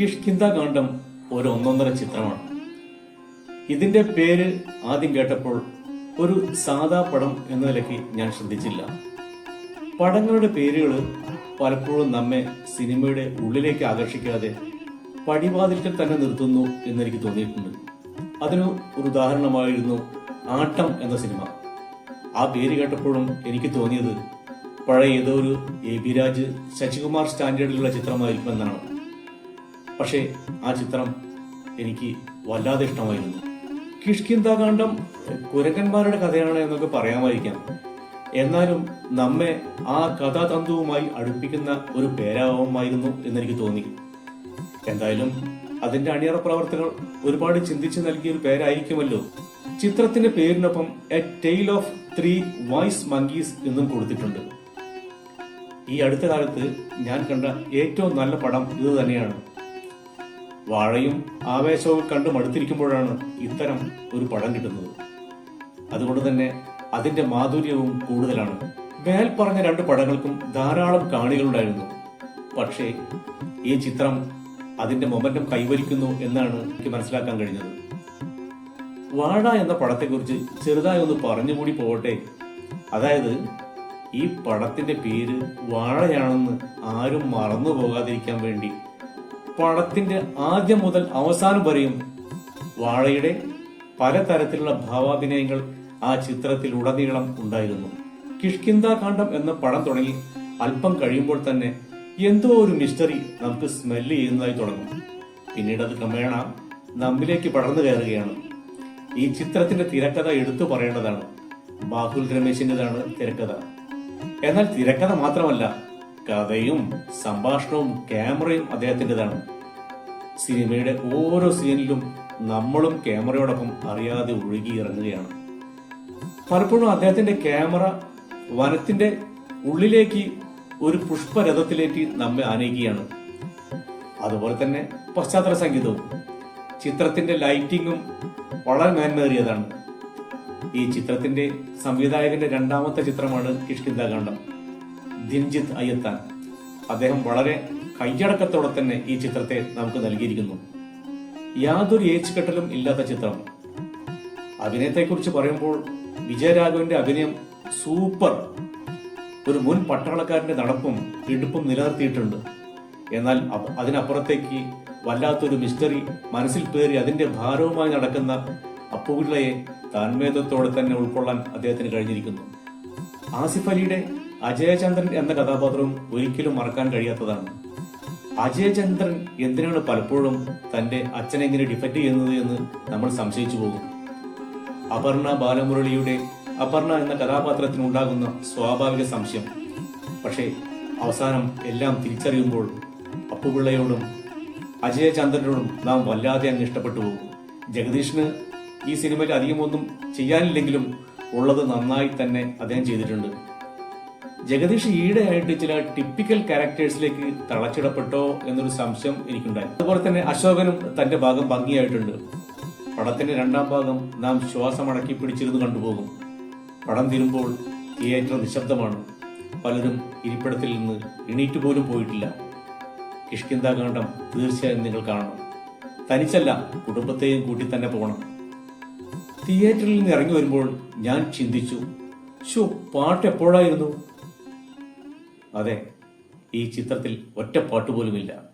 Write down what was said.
കിഷ്കിന്ത കാണ്ഡം ഒരു ഒന്നൊന്നര ചിത്രമാണ്. ഇതിന്റെ പേര് ആദ്യം കേട്ടപ്പോൾ ഒരു സാധാ പടം എന്ന നിലയ്ക്ക് ഞാൻ ശ്രദ്ധിച്ചില്ല. പടങ്ങളുടെ പേരുകൾ പലപ്പോഴും നമ്മെ സിനിമയുടെ ഉള്ളിലേക്ക് ആകർഷിക്കാതെ പടിവാതിൽക്കൽ തന്നെ നിർത്തുന്നു എന്നെനിക്ക് തോന്നിയിട്ടുണ്ട്. അതിന് ഒരു ഉദാഹരണമായിരുന്നു ആട്ടം എന്ന സിനിമ. ആ പേര് കേട്ടപ്പോഴും എനിക്ക് തോന്നിയത് പഴയ ഏതോ ഒരു എ ബി രാജ് ശശികുമാർ സ്റ്റാൻഡേർഡിലുള്ള ചിത്രമായിരിക്കുമെന്നാണ്. പക്ഷേ ആ ചിത്രം എനിക്ക് വല്ലാതെ ഇഷ്ടമായിരുന്നു. കിഷ്കിന്താകാന്ഡം കുരങ്ങന്മാരുടെ കഥയാണ് എന്നൊക്കെ പറയാമായിരിക്കാം. എന്നാലും നമ്മെ ആ കഥാതന്തുവുമായി അടുപ്പിക്കുന്ന ഒരു പേരാവുമായിരുന്നു എന്നെനിക്ക് തോന്നി. എന്തായാലും അതിന്റെ അണിയറ പ്രവർത്തകർ ഒരുപാട് ചിന്തിച്ചു നൽകിയ ഒരു പേരായിരിക്കുമല്ലോ. ചിത്രത്തിന്റെ പേരിനൊപ്പം a tale of three wise monkeys എന്നും കൊടുത്തിട്ടുണ്ട്. ഈ അടുത്ത കാലത്ത് ഞാൻ കണ്ട ഏറ്റവും നല്ല പടം ഇത് തന്നെയാണ്. വാഴയും ആവേശവും കണ്ടു മടുത്തിരിക്കുമ്പോഴാണ് ഇത്തരം ഒരു പഴം കിട്ടുന്നത്. അതുകൊണ്ട് തന്നെ അതിന്റെ മാധുര്യവും കൂടുതലാണ്. മേൽ പറഞ്ഞ രണ്ട് പടങ്ങൾക്കും ധാരാളം കാണികളുണ്ടായിരുന്നു. പക്ഷേ ഈ ചിത്രം അതിന്റെ മൊമെന്റം കൈവരിക്കുന്നു എന്നാണ് എനിക്ക് മനസ്സിലാക്കാൻ കഴിഞ്ഞത്. വാഴ എന്ന പടത്തെക്കുറിച്ച് ചെറുതായി ഒന്ന് പറഞ്ഞുകൂടി പോകട്ടെ? അതായത് ഈ പടത്തിന്റെ പേര് വാഴയാണെന്ന് ആരും മറന്നു പോകാതിരിക്കാൻ വേണ്ടി പടത്തിന്റെ ആദ്യം മുതൽ അവസാനം വരെയും വാഴയുടെ പലതരത്തിലുള്ള ഭാവാഭിനയങ്ങൾ ആ ചിത്രത്തിൽ ഉടനീളം ഉണ്ടായിരുന്നു. കിഷ്കിന്ത കാണ്ഡം എന്ന പടം തുടങ്ങി അല്പം കഴിയുമ്പോൾ തന്നെ എന്തോ ഒരു മിസ്റ്ററി നമുക്ക് സ്മെല്ല് ചെയ്യുന്നതായി തുടങ്ങും. പിന്നീട് അത് ക്രമേണ നമ്മിലേക്ക് പടർന്നു കയറുകയാണ്. ഈ ചിത്രത്തിന്റെ തിരക്കഥ എടുത്തു പറയേണ്ടതാണ്. ബാഹുൽ രമേശിന്റെതാണ് തിരക്കഥ. എന്നാൽ തിരക്കഥ മാത്രമല്ല കഥയും സംഭാഷണവും ക്യാമറയും അദ്ദേഹത്തിന്റെതാണ്. സിനിമയുടെ ഓരോ സീനിലും നമ്മളും ക്യാമറയോടൊപ്പം അറിയാതെ ഒഴുകി ഇറങ്ങുകയാണ് പലപ്പോഴും അദ്ദേഹത്തിന്റെ ക്യാമറ വനത്തിന്റെ ഉള്ളിലേക്ക് ഒരു പുഷ്പരഥത്തിലേക്ക് നമ്മെ ആനയിക്കുകയാണ്. അതുപോലെ തന്നെ പശ്ചാത്തല സംഗീതവും ചിത്രത്തിന്റെ ലൈറ്റിങ്ങും വളരെ മേന്മേറിയതാണ് ഈ ചിത്രത്തിന്റെ സംവിധായകന്റെ രണ്ടാമത്തെ ചിത്രമാണ് കിഷ്കിന്താകാന്ഡം ദിൻജിത്ത് അയ്യത്താൻ. അദ്ദേഹം വളരെ കയ്യടക്കത്തോടെ തന്നെ ഈ ചിത്രത്തെ നമുക്ക് നൽകിയിരിക്കുന്നു. യാതൊരു ഏച്ച് കെട്ടലും ഇല്ലാത്ത ചിത്രം. അഭിനയത്തെക്കുറിച്ച് പറയുമ്പോൾ വിജയരാഘവന്റെ അഭിനയം സൂപ്പർ. ഒരു മുൻ പട്ടാളക്കാരന്റെ നടപ്പും ഇടുപ്പും നിലനിർത്തിയിട്ടുണ്ട്. എന്നാൽ അതിനപ്പുറത്തേക്ക് വല്ലാത്തൊരു മിസ്റ്ററി മനസ്സിൽ പേറി അതിന്റെ ഭാരവുമായി നടക്കുന്ന അപ്പുപിള്ളയെ താന്മേതത്തോടെ തന്നെ ഉൾക്കൊള്ളാൻ അദ്ദേഹത്തിന് കഴിഞ്ഞിരിക്കുന്നു. ആസിഫ് അലിയുടെ അജയചന്ദ്രൻ എന്ന കഥാപാത്രവും ഒരിക്കലും മറക്കാൻ കഴിയാത്തതാണ്. അജയചന്ദ്രൻ എന്തിനാണ് പലപ്പോഴും തന്റെ അച്ഛനെ എങ്ങനെ ചെയ്യുന്നത് എന്ന് നമ്മൾ സംശയിച്ചു പോകും. അപർണ ബാലമുരളിയുടെ അപർണ എന്ന കഥാപാത്രത്തിനുണ്ടാകുന്ന സ്വാഭാവിക സംശയം. പക്ഷേ അവസാനം എല്ലാം തിരിച്ചറിയുമ്പോൾ അപ്പുപിള്ളയോടും അജയചന്ദ്രനോടും നാം വല്ലാതെ അങ്ങ് ഇഷ്ടപ്പെട്ടു പോകും. ജഗദീഷിന് ഈ സിനിമയിൽ അധികമൊന്നും ചെയ്യാനില്ലെങ്കിലും ഉള്ളത് നന്നായി തന്നെ അദ്ദേഹം ചെയ്തിട്ടുണ്ട്. ജഗദീഷ് ഈയിടെയായിട്ട് ചില ടിപ്പിക്കൽ ക്യാരക്ടേഴ്സിലേക്ക് തളച്ചിടപ്പെട്ടോ എന്നൊരു സംശയം എനിക്കുണ്ടായി. അതുപോലെ തന്നെ അശോകനും തന്റെ ഭാഗം ഭംഗിയായിട്ടുണ്ട്. പടത്തിന്റെ രണ്ടാം ഭാഗം നാം ശ്വാസം അടക്കി പിടിച്ചിരുന്ന് കണ്ടുപോകും. പടം തീരുമ്പോൾ തിയേറ്റർ നിശബ്ദമാണ്. പലരും ഇരിപ്പിടത്തിൽ നിന്ന് എണീറ്റ് പോലും പോയിട്ടില്ല. കിഷ്കിന്താകാന്ഡം തീർച്ചയായും നിങ്ങൾ കാണണം. തനിച്ചല്ല കുടുംബത്തെയും കൂട്ടി തന്നെ പോകണം. തിയേറ്ററിൽ നിന്ന് ഇറങ്ങി വരുമ്പോൾ ഞാൻ ചിന്തിച്ചു ഷോ പാട്ട് എപ്പോഴായിരുന്നു അതെ ഈ ചിത്രത്തിൽ ഒറ്റ പാട്ട് പോലുമില്ല.